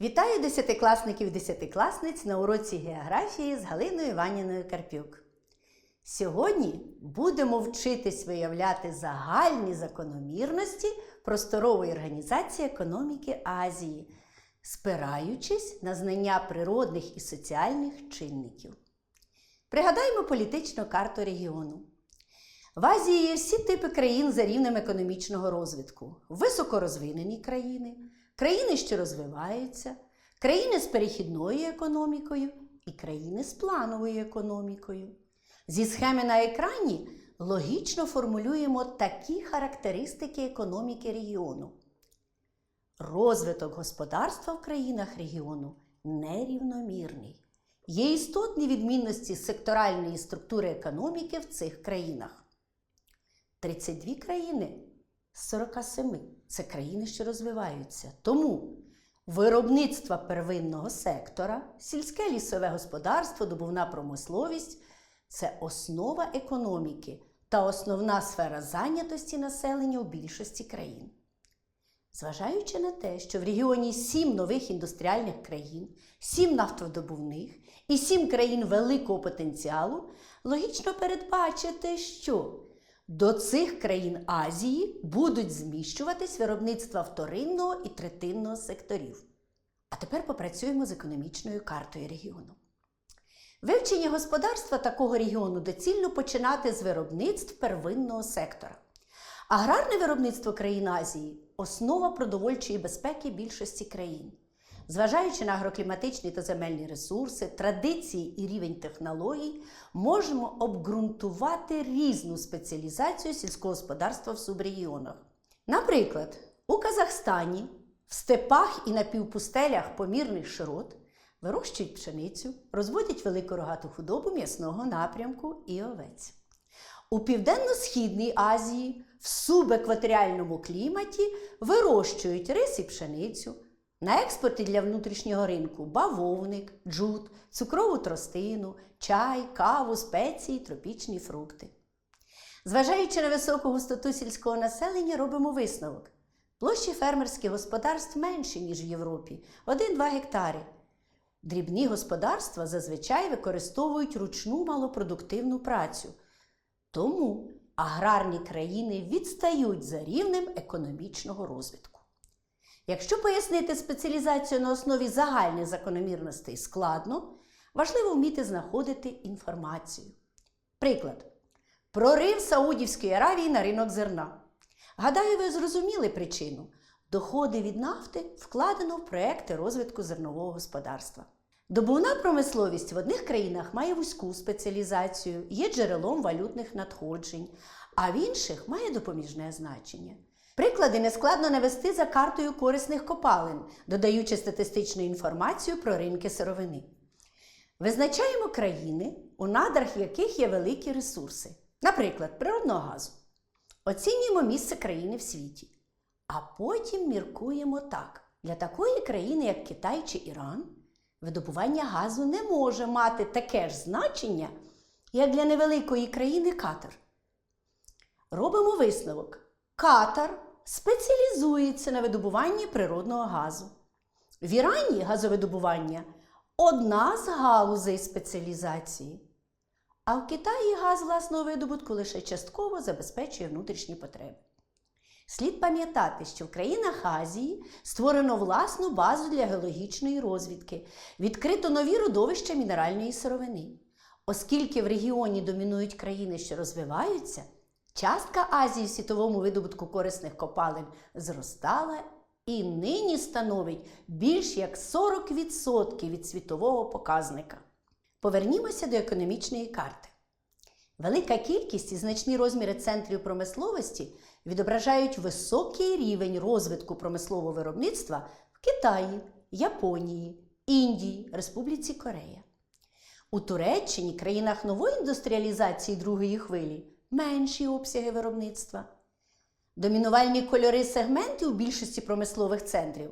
Вітаю десятикласників десятикласниць на уроці географії з Галиною Іваніною Карпюк. Сьогодні будемо вчитись виявляти загальні закономірності просторової організації економіки Азії, спираючись на знання природних і соціальних чинників. Пригадаймо політичну карту регіону. В Азії є всі типи країн за рівнем економічного розвитку: високорозвинені країни, країни, що розвиваються, країни з перехідною економікою і країни з плановою економікою. Зі схеми на екрані логічно формулюємо такі характеристики економіки регіону. Розвиток господарства в країнах регіону нерівномірний. Є істотні відмінності секторальної структури економіки в цих країнах. 32 країни з 47 це країни, що розвиваються. Тому виробництво первинного сектора, сільське лісове господарство, добувна промисловість це основа економіки та основна сфера зайнятості населення у більшості країн. Зважаючи на те, що в регіоні сім нових індустріальних країн, сім нафтодобувних і сім країн великого потенціалу, логічно передбачити, що до цих країн Азії будуть зміщуватись виробництва вторинного і третинного секторів. А тепер попрацюємо з економічною картою регіону. Вивчення господарства такого регіону доцільно починати з виробництв первинного сектора. Аграрне виробництво країн Азії основа продовольчої безпеки більшості країн. Зважаючи на агрокліматичні та земельні ресурси, традиції і рівень технологій, можемо обґрунтувати різну спеціалізацію сільського господарства в субрегіонах. Наприклад, у Казахстані в степах і на півпустелях помірних широт вирощують пшеницю, розводять велику рогату худобу м'ясного напрямку і овець. У Південно-Східній Азії в субекваторіальному кліматі вирощують рис і пшеницю. На експорті для внутрішнього ринку бавовник, джут, цукрову тростину, чай, каву, спеції, тропічні фрукти. Зважаючи на високу густоту сільського населення, робимо висновок. Площі фермерських господарств менші, ніж в Європі 1-2 гектари. Дрібні господарства зазвичай використовують ручну малопродуктивну працю. Тому аграрні країни відстають за рівнем економічного розвитку. Якщо пояснити спеціалізацію на основі загальних закономірностей складно, важливо вміти знаходити інформацію. Приклад. Прорив Саудівської Аравії на ринок зерна. Гадаю, ви зрозуміли причину. Доходи від нафти вкладено в проекти розвитку зернового господарства. Добувна промисловість в одних країнах має вузьку спеціалізацію, є джерелом валютних надходжень, а в інших має допоміжне значення. Приклади нескладно навести за картою корисних копалин, додаючи статистичну інформацію про ринки сировини. Визначаємо країни, у надрах яких є великі ресурси, наприклад, природного газу. Оцінюємо місце країни в світі. А потім міркуємо так: для такої країни, як Китай чи Іран, видобування газу не може мати таке ж значення, як для невеликої країни Катар. Робимо висновок. Катар спеціалізується на видобуванні природного газу. В Ірані газовидобування одна з галузей спеціалізації. А в Китаї газ власного видобутку лише частково забезпечує внутрішні потреби. Слід пам'ятати, що в країнах Азії створено власну базу для геологічної розвідки, відкрито нові родовища мінеральної сировини. Оскільки в регіоні домінують країни, що розвиваються, частка Азії в світовому видобутку корисних копалин зростала і нині становить більш як 40% від світового показника. Повернімося до економічної карти. Велика кількість і значні розміри центрів промисловості відображають високий рівень розвитку промислового виробництва в Китаї, Японії, Індії, Республіці Корея. У Туреччині, країнах нової індустріалізації другої хвилі, менші обсяги виробництва. Домінувальні кольори сегменти у більшості промислових центрів.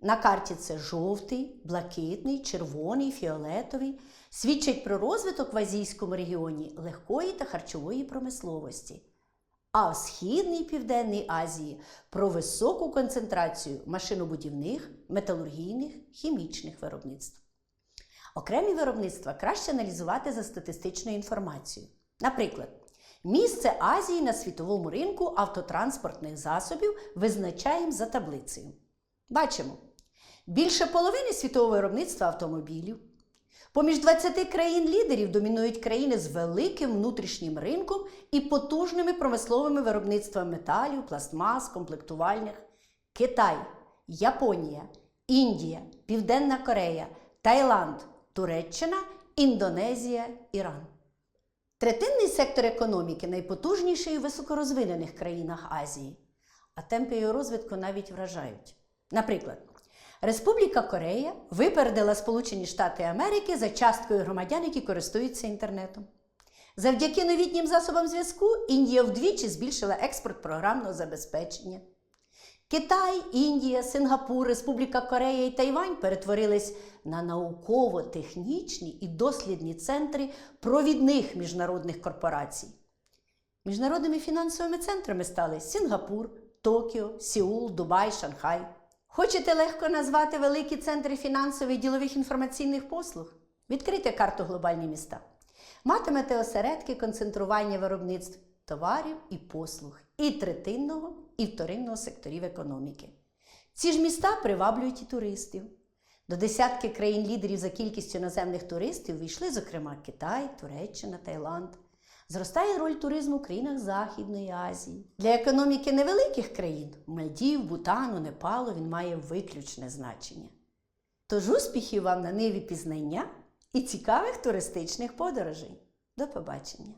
На карті це жовтий, блакитний, червоний, фіолетовий, свідчать про розвиток в азійському регіоні легкої та харчової промисловості. а в Східній і Південній Азії про високу концентрацію машинобудівних, металургійних, хімічних виробництв. Окремі виробництва краще аналізувати за статистичною інформацією. Наприклад, місце Азії на світовому ринку автотранспортних засобів визначаємо за таблицею. Бачимо, більше половини світового виробництва автомобілів. Поміж 20 країн-лідерів домінують країни з великим внутрішнім ринком і потужними промисловими виробництвами металів, пластмас, комплектувальних. Китай, Японія, Індія, Південна Корея, Таїланд, Туреччина, Індонезія, Іран. Третинний сектор економіки найпотужніший у високорозвинених країнах Азії, а темпи його розвитку навіть вражають. Наприклад, Республіка Корея випередила Сполучені Штати Америки за часткою громадян, які користуються інтернетом. Завдяки новітнім засобам зв'язку Індія вдвічі збільшила експорт програмного забезпечення. Китай, Індія, Сингапур, Республіка Корея і Тайвань перетворились на науково-технічні і дослідні центри провідних міжнародних корпорацій. Міжнародними фінансовими центрами стали Сінгапур, Токіо, Сеул, Дубай, Шанхай. Хочете легко назвати великі центри фінансових і ділових інформаційних послуг? Відкрийте карту глобальні міста. Матимете осередки концентрування виробництв товарів і послуг і третинного, і вторинного секторів економіки. Ці ж міста приваблюють і туристів. До десятки країн-лідерів за кількістю наземних туристів війшли, зокрема, Китай, Туреччина, Таїланд. Зростає роль туризму в країнах Західної Азії. Для економіки невеликих країн Мальдів, Бутану, Непалу він має виключне значення. Тож успіхів вам на ниві пізнання і цікавих туристичних подорожей. До побачення!